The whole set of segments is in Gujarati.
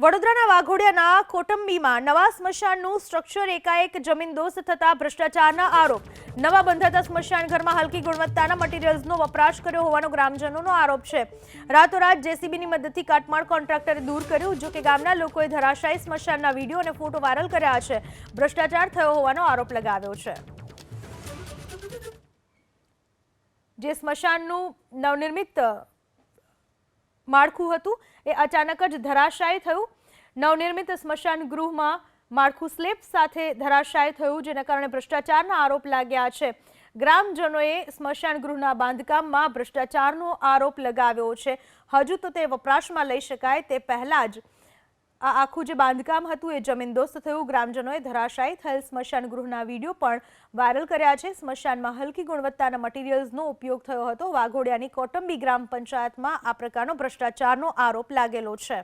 વડોદરાના વાઘોડિયાના કોટંબીમાં નવા સ્મશાનનું સ્ટ્રક્ચર એકાએક જમીનદોસ્ત થતા ભ્રષ્ટાચારના આરોપ. નવા બંધાતા સ્મશાન ઘરમાં હલકી ગુણવત્તાના મટીરીયલ્સનો વપરાશ કર્યો હોવાનો ગ્રામજનોનો આરોપ છે. રાતોરાત જેસીબીની મદદથી કાટમાળ કોન્ટ્રાક્ટરે દૂર કર્યું, જો કે ગામના લોકોએ ધરાશાયી સ્મશાનના વીડિયો અને ફોટો વાયરલ કર્યા છે. ભ્રષ્ટાચાર થયો હોવાનો આરોપ લગાવ્યો છે. જે સ્મશાનનું નવનિર્મિત માળખું હતું. એ અચાનક જ ધરાશાયી થયું. નવનિર્મિત સ્મશાન ગૃહમાં માળખું સ્લેબ સાથે ધરાશાય થયું, જેના કારણે ભ્રષ્ટાચારના આરોપ લાગ્યા છે. ગ્રામજનોએ સ્મશાન ગૃહના બાંધકામમાં ભ્રષ્ટાચારનો આરોપ લગાવ્યો છે. હજુ તો તે વપરાશમાં લઈ શકાય તે પહેલાં જ આ આખું જે બાંધકામ હતું એ જમીનદોસ્ત થયું. ગ્રામજનોએ ધરાશાયી થયેલ સ્મશાન ગૃહના વીડિયો પણ વાયરલ કર્યા છે. સ્મશાનમાં હલકી ગુણવત્તાના મટીરીયલ્સનો ઉપયોગ થયો હતો. વાઘોડિયાની કોટંબી ગ્રામ પંચાયતમાં આ પ્રકારનો ભ્રષ્ટાચારનો આરોપ લાગેલો છે.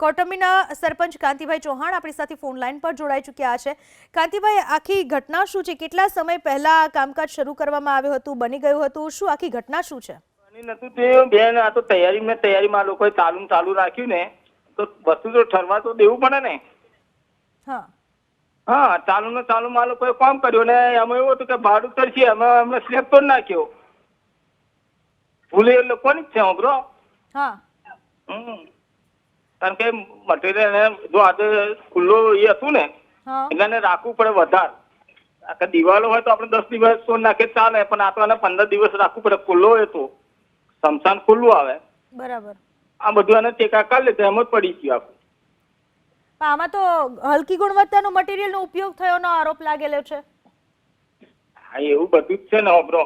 કોટંબીના સરપંચ કાંતિભાઈ ચૌહાણ આપણી સાથે ફોન લાઈન પર જોડાઈ ચૂક્યા છે. કાંતિભાઈ, આખી ઘટના શું છે? કેટલા સમય પહેલા કામકાજ શરૂ કરવામાં આવ્યું હતું? બની ગયું હતું? શું આખી ઘટના શું છે? નતું તે બેન આ તો તૈયારી મેં તૈયારીમાં લોકોએ ચાલુ ચાલુ રાખ્યું ને. તો વસ્તુ તો ઠરવા તો દેવું પડે ને. હા. હા ચાલુ ને ચાલુ માં લોકોએ કામ કર્યું ને એમાં એવું હતું કે ભાડું તરશે એમાં અમને સ્લેબ તો નાખ્યો. ભૂલે એ લોકોની જ છે હોબરો હા. હમ. કારણ કે મટીરિયલ જો આજે ખુલ્લો એ હતું ને એટલે રાખવું પડે વધારે. આખા દિવાલો હોય તો આપણે દસ દિવસ તો નાખે ચાલે પણ આ તો પંદર દિવસ રાખવું પડે ખુલ્લો હોય તો. સમસાન ખુલ્લું આવે. બરાબર. આ બધું એને ટેકા લે તો એમ જ પડી ગયું આખું. આમાં તો હલકી ગુણવત્તાનો મટીરીયલનો ઉપયોગ થયોનો આરોપ લાગેલો છે. હા એવું બધું જ છે ને હોબરો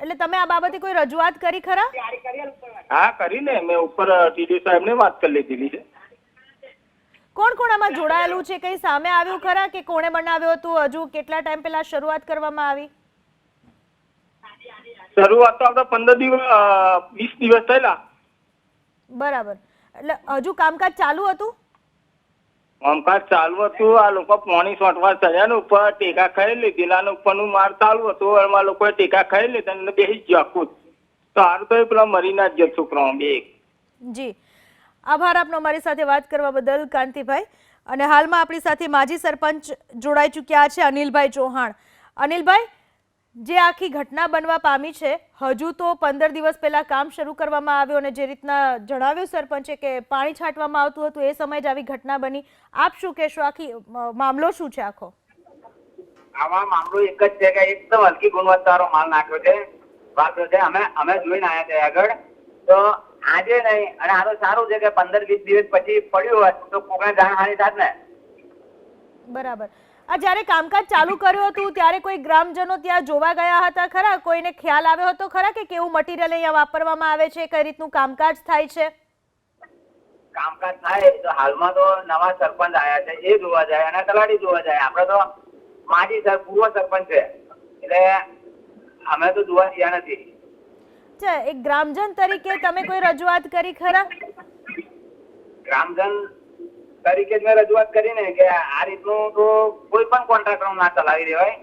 એટલે તમે આ બાબતે કોઈ રજૂઆત કરી ખરા? હા કરીને મેં ઉપર ટીડી સાહેબને વાત કરી લીધેલી છે. કોણ કોણ આમાં જોડાયેલું છે? કઈ સામે આવ્યું ખરા કે કોણે બનાવ્યું હતું? હજુ કેટલા ટાઈમ પહેલા શરૂઆત કરવામાં આવી? શરૂઆત તો આપણે પંદર દિવસ વીસ દિવસ થયેલા. બરાબર. એટલે હજુ કામકાજ ચાલુ હતું? કામકાજ ચાલુ હતું. આ લોકો પોણી સોંટવા ચડ્યા ને ઉપર ટેકા ખાઈ લીધેલા અને ઉપરનું માર ચાલુ હતું. એમાં લોકોએ ટેકા ખાઈ લીધા અને બેસી જ આખું સારું તો હારું તો પેલા મરી ના જ ગયા છોકરાઓ બે જી. આભાર આપનો મારી સાથે વાત કરવા બદલ કાંતિભાઈ. અને હાલમાં આપણી સાથે માજી સરપંચ જોડાઈ ચૂક્યા છે અનિલભાઈ ચૌહાણ. અનિલભાઈ જે આખી ઘટના બનવા પામી છે હજુ તો પંદર દિવસ પહેલા કામ શરૂ કરવામાં આવ્યું અને જે રીતના જણાવ્યું સરપંચે કે પાણી છાંટવામાં આવતું હતું એ સમયે જ આવી ઘટના બની. આપ શું કહેશો? આખી મામલો શું છે આખો? આમાં મામલો એક જ છે કે એકદમ હલકી ગુણવત્તાવાળો માલ નાખ્યો છે. વાત છે અમે અમે જોઈને આવ્યા છે આગળ. તો આજે નહીં અને આ તો સારું છે કે પંદર વીસ દિવસ પછી પડ્યું હોત તો કોકને જાણહાની થાત ને. બરાબર. આ જ્યારે કામકાજ ચાલુ કર્યું હતું ત્યારે કોઈ ગ્રામજનો ત્યાં જોવા ગયા હતા. ખરા કોઈને ખ્યાલ આવ્યો હતો ખરા કે કેવું મટીરિયલ અહીંયા વાપરવામાં આવે છે કઈ રીતનું કામકાજ થાય છે? કામકાજ થાય તો હાલમાં તો નવા સરપંચ આવ્યા છે એ જોવા જાય અને તલાટી જોવા જાય. આપણે તો માજી સર પૂર્વ સરપંચ છે. એટલે અમે તો જોવા ગયા નથી. એક ગ્રામજન તરીકે તમે કોઈ રજૂઆત કરી ખરા? ગ્રામજન તરીકે જ મેં રજૂઆત કરીને કે આ રીતનું તો કોઈ પણ કોન્ટ્રાક્ટર ના ચલાવી દેવાય.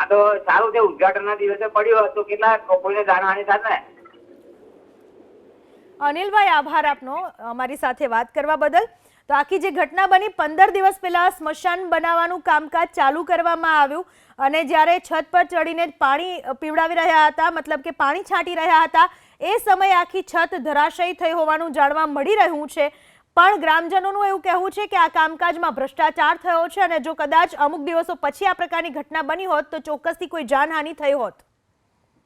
આ તો સારું છે, ઉદઘાટનના દિવસે પડ્યો હોત કેટલા કોઈને જાણવાની ને અનિલભાઈ, આભાર આપનો અમારી સાથે વાત કરવા બદલ. તો આખી જે ઘટના બની, પંદર દિવસ પહેલાં સ્મશાન બનાવવાનું કામકાજ ચાલુ કરવામાં આવ્યું અને જ્યારે છત પર ચડીને પાણી પીવડાવી રહ્યા હતા, મતલબ કે પાણી છાંટી રહ્યા હતા, એ સમયે આખી છત ધરાશયી થઈ હોવાનું જાણવા મળી રહ્યું છે. પણ ગ્રામજનોનું એવું કહેવું છે કે આ કામકાજમાં ભ્રષ્ટાચાર થયો છે અને જો કદાચ અમુક દિવસો પછી આ પ્રકારની ઘટના બની હોત તો ચોક્કસથી કોઈ જાનહાનિ થઈ હોત.